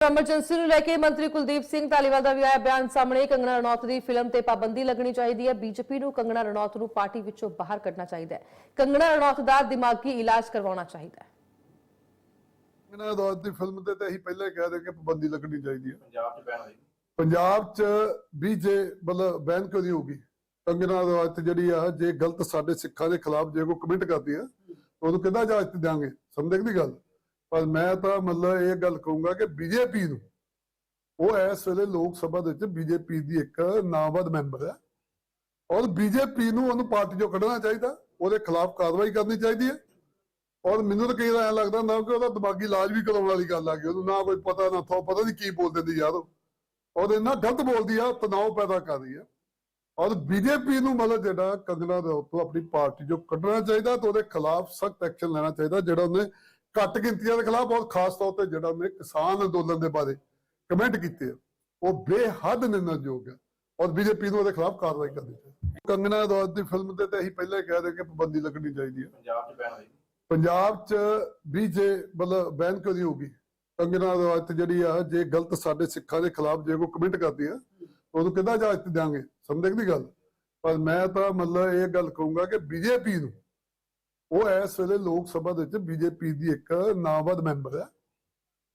Emergency ਨੂੰ ਲੈ ਕੇ ਮੰਤਰੀ ਕੁਲਦੀਪ ਸਿੰਘ ਧਾਲੀਵਾਲ ਦਾ ਵੀ ਆਇਆ ਬਿਆਨ ਸਾਹਮਣੇ। ਕੰਗਣਾ ਰਣੌਤ ਦੀ ਫਿਲਮ ਤੇ ਪਾਬੰਦੀ ਲੱਗਣੀ ਚਾਹੀਦੀ ਹੈ। ਬੀਜੇਪੀ ਨੂੰ ਕੰਗਣਾ ਰਣੌਤ ਨੂੰ ਪਾਰਟੀ ਵਿੱਚੋਂ ਬਾਹਰ ਕੱਢਣਾ ਚਾਹੀਦਾ ਹੈ। ਕੰਗਣਾ ਰਣੌਤ ਦਾ ਦਿਮਾਗੀ ਇਲਾਜ ਕਰਵਾਉਣਾ ਚਾਹੀਦਾ ਹੈ। ਇਹਨਾਂ ਦੌਰ ਦੀ ਫਿਲਮ ਤੇ ਤਾਂ ਅਸੀਂ ਪਹਿਲਾਂ ਹੀ ਕਹਿ ਦੇ ਕਿ ਪਾਬੰਦੀ ਲੱਗਣੀ ਚਾਹੀਦੀ ਹੈ। ਪੰਜਾਬ ਚ ਬੈਨ ਹੋਈ। ਪੰਜਾਬ 'ਚ ਵੀ ਜੇ ਮਤਲਬ ਬੈਨ ਕਿਉਂ ਨਹੀਂ ਹੋਗੀ ਕੰਗਨਾ ਰਵਾਇਤ ਜਿਹੜੀ ਆ ਜੇ ਗਲਤ ਸਾਡੇ ਸਿੱਖਾਂ ਦੇ ਖਿਲਾਫ ਜੇ ਕੋਈ ਕਮੈਂਟ ਕਰਦੀ ਆ ਉਹਨੂੰ ਕਿੱਦਾਂ ਇਜਾਜ਼ਤ ਦਿਆਂਗੇ? ਸਮਝਦੇ ਦੀ ਗੱਲ? ਪਰ ਮੈਂ ਤਾਂ ਮਤਲਬ ਇਹ ਗੱਲ ਕਹੂੰਗਾ ਕਿ ਬੀਜੇਪੀ ਨੂੰ, ਉਹ ਇਸ ਵੇਲੇ ਲੋਕ ਸਭਾ ਦੇ ਵਿੱਚ ਬੀਜੇਪੀ ਦੀ ਇੱਕ ਨਾਮਵਦ ਮੈਂਬਰ ਹੈ। ਔਰ ਬੀਜੇਪੀ ਨੂੰ ਉਹਨੂੰ ਪਾਰਟੀ ਚੋਂ ਕੱਢਣਾ ਚਾਹੀਦਾ, ਉਹਦੇ ਖਿਲਾਫ ਕਾਰਵਾਈ ਕਰਨੀ ਚਾਹੀਦੀ ਹੈ। ਔਰ ਮੈਨੂੰ ਤਾਂ ਕਈ ਵਾਰ ਲੱਗਦਾ ਹੁੰਦਾ ਕਿ ਉਹਦਾ ਦਿਮਾਗੀ ਇਲਾਜ ਵੀ ਕਰਾਉਣ ਵਾਲੀ ਗੱਲ ਆ ਗਈ, ਉਹਨੂੰ ਨਾ ਕੋਈ ਪਤਾ, ਨਾ ਥੋ ਪਤਾ ਨਹੀਂ ਕੀ ਬੋਲ ਦਿੰਦੀ ਯਾਰ ਉਹ। ਔਰ ਇੰਨਾ ਗਲਤ ਬੋਲਦੀ ਆ, ਤਣਾਅ ਪੈਦਾ ਕਰਦੀ ਆ ਔਰ ਬੀਜੇਪੀ ਨੂੰ ਮਤਲਬ ਜਿਹੜਾ ਕੰਗਨਾ ਦੇ ਉੱਤੋਂ ਆਪਣੀ ਪਾਰਟੀ ਚੋਂ ਕੱਢਣਾ ਚਾਹੀਦਾ ਤੇ ਉਹਦੇ ਖਿਲਾਫ ਸਖਤ ਐਕਸ਼ਨ ਲੈਣਾ ਚਾਹੀਦਾ, ਜਿਹੜਾ ਉਹਨੇ ਘੱਟ ਗਿਣਤੀਆਂ ਦੇ ਖਿਲਾਫ ਔਰ ਖਾਸ ਤੌਰ ਤੇ ਜਿਹੜਾ ਉਹਨੇ ਕਿਸਾਨ ਅੰਦੋਲਨ ਦੇ ਬਾਰੇ ਕਮੈਂਟ ਕੀਤੇ ਉਹ ਬੇਹੱਦ ਨਿੰਦਣਯੋਗ ਹੈ ਔਰ ਬੀਜੇਪੀ ਨੂੰ ਉਹਦੇ ਖਿਲਾਫ ਕਾਰਵਾਈ ਕਰਨੀ ਚਾਹੀਦੀ ਕੰਗਨਾ ਦੌਰ ਦੀ ਫਿਲਮ ਤੇ ਤਾਂ ਅਸੀਂ ਪਹਿਲਾਂ ਹੀ ਕਹਿ ਦੇ ਕਿ ਪਾਬੰਦੀ ਲੱਗਣੀ ਚਾਹੀਦੀ ਹੈ ਪੰਜਾਬ ਚ ਬੈਨ ਹੋਈ। ਪੰਜਾਬ 'ਚ ਵੀ ਜੇ ਮਤਲਬ ਬੈਨ ਕਿਉਂ ਨਹੀਂ ਹੋਗੀ ਕੰਗਨਾ ਰਵਾਇਤ ਜਿਹੜੀ ਆ ਜੇ ਗਲਤ ਸਾਡੇ ਸਿੱਖਾਂ ਦੇ ਖਿਲਾਫ ਜੇ ਕੋਈ ਕਮੈਂਟ ਕਰਦੀ ਆ ਉਹਨੂੰ ਕਿੱਦਾਂ ਇਜਾਜ਼ਤ ਦਿਆਂਗੇ? ਸਮਝਦੇ ਦੀ ਗੱਲ। ਪਰ ਮੈਂ ਤਾਂ ਮਤਲਬ ਇਹ ਗੱਲ ਕਹੂੰਗਾ ਕਿ ਬੀਜੇਪੀ ਨੂੰ ਉਹ ਇਸ ਵੇਲੇ ਲੋਕ ਸਭਾ ਦੇ ਵਿੱਚ ਬੀਜੇਪੀ ਦੀ ਇੱਕ ਨਾਮਵਦ ਮੈਂਬਰ ਹੈ।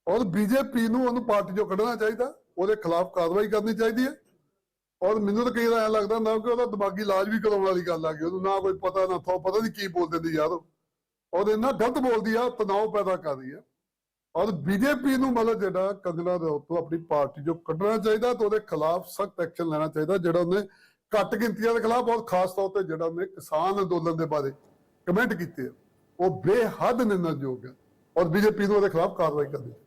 ਔਰ ਬੀਜੇਪੀ ਨੂੰ ਉਹਨੂੰ ਪਾਰਟੀ ਚੋਂ ਕੱਢਣਾ ਚਾਹੀਦਾ, ਉਹਦੇ ਖਿਲਾਫ ਕਾਰਵਾਈ ਕਰਨੀ ਚਾਹੀਦੀ ਹੈ। ਔਰ ਮੈਨੂੰ ਤਾਂ ਕਈ ਵਾਰ ਐਂ ਲੱਗਦਾ ਹੁੰਦਾ ਕਿ ਉਹਦਾ ਦਿਮਾਗੀ ਇਲਾਜ ਵੀ ਕਰਾਉਣ ਵਾਲੀ ਗੱਲ ਆ ਗਈ, ਉਹਨੂੰ ਨਾ ਕੋਈ ਪਤਾ, ਨਾ ਥੋ, ਪਤਾ ਨਹੀਂ ਕੀ ਬੋਲ ਦਿੰਦੀ ਯਾਰ ਔਰ ਇੰਨਾ ਗਲਤ ਬੋਲਦੀ ਆ ਤਣਾਅ ਪੈਦਾ ਕਰਦੀ ਆ ਔਰ ਬੀਜੇਪੀ ਨੂੰ ਮਤਲਬ ਜਿਹੜਾ ਕੰਗਨਾ ਦੇ ਉੱਤੋਂ ਆਪਣੀ ਪਾਰਟੀ ਚੋਂ ਕੱਢਣਾ ਚਾਹੀਦਾ ਤੇ ਉਹਦੇ ਖਿਲਾਫ ਸਖਤ ਐਕਸ਼ਨ ਲੈਣਾ ਚਾਹੀਦਾ, ਜਿਹੜਾ ਉਹਨੇ ਘੱਟ ਗਿਣਤੀਆਂ ਦੇ ਖਿਲਾਫ, ਔਰ ਖਾਸ ਤੌਰ ਤੇ ਜਿਹੜਾ ਉਹਨੇ ਕਿਸਾਨ ਅੰਦੋਲਨ ਦੇ ਬਾਰੇ ਕਮੈਂਟ ਕੀਤੇ ਉਹ ਬੇਹੱਦ ਨਿੰਦਣਯੋਗ ਹੈ ਔਰ ਬੀਜੇਪੀ ਨੂੰ ਉਹਦੇ ਖਿਲਾਫ ਕਾਰਵਾਈ ਕਰਨੀ ਚਾਹੀਦੀ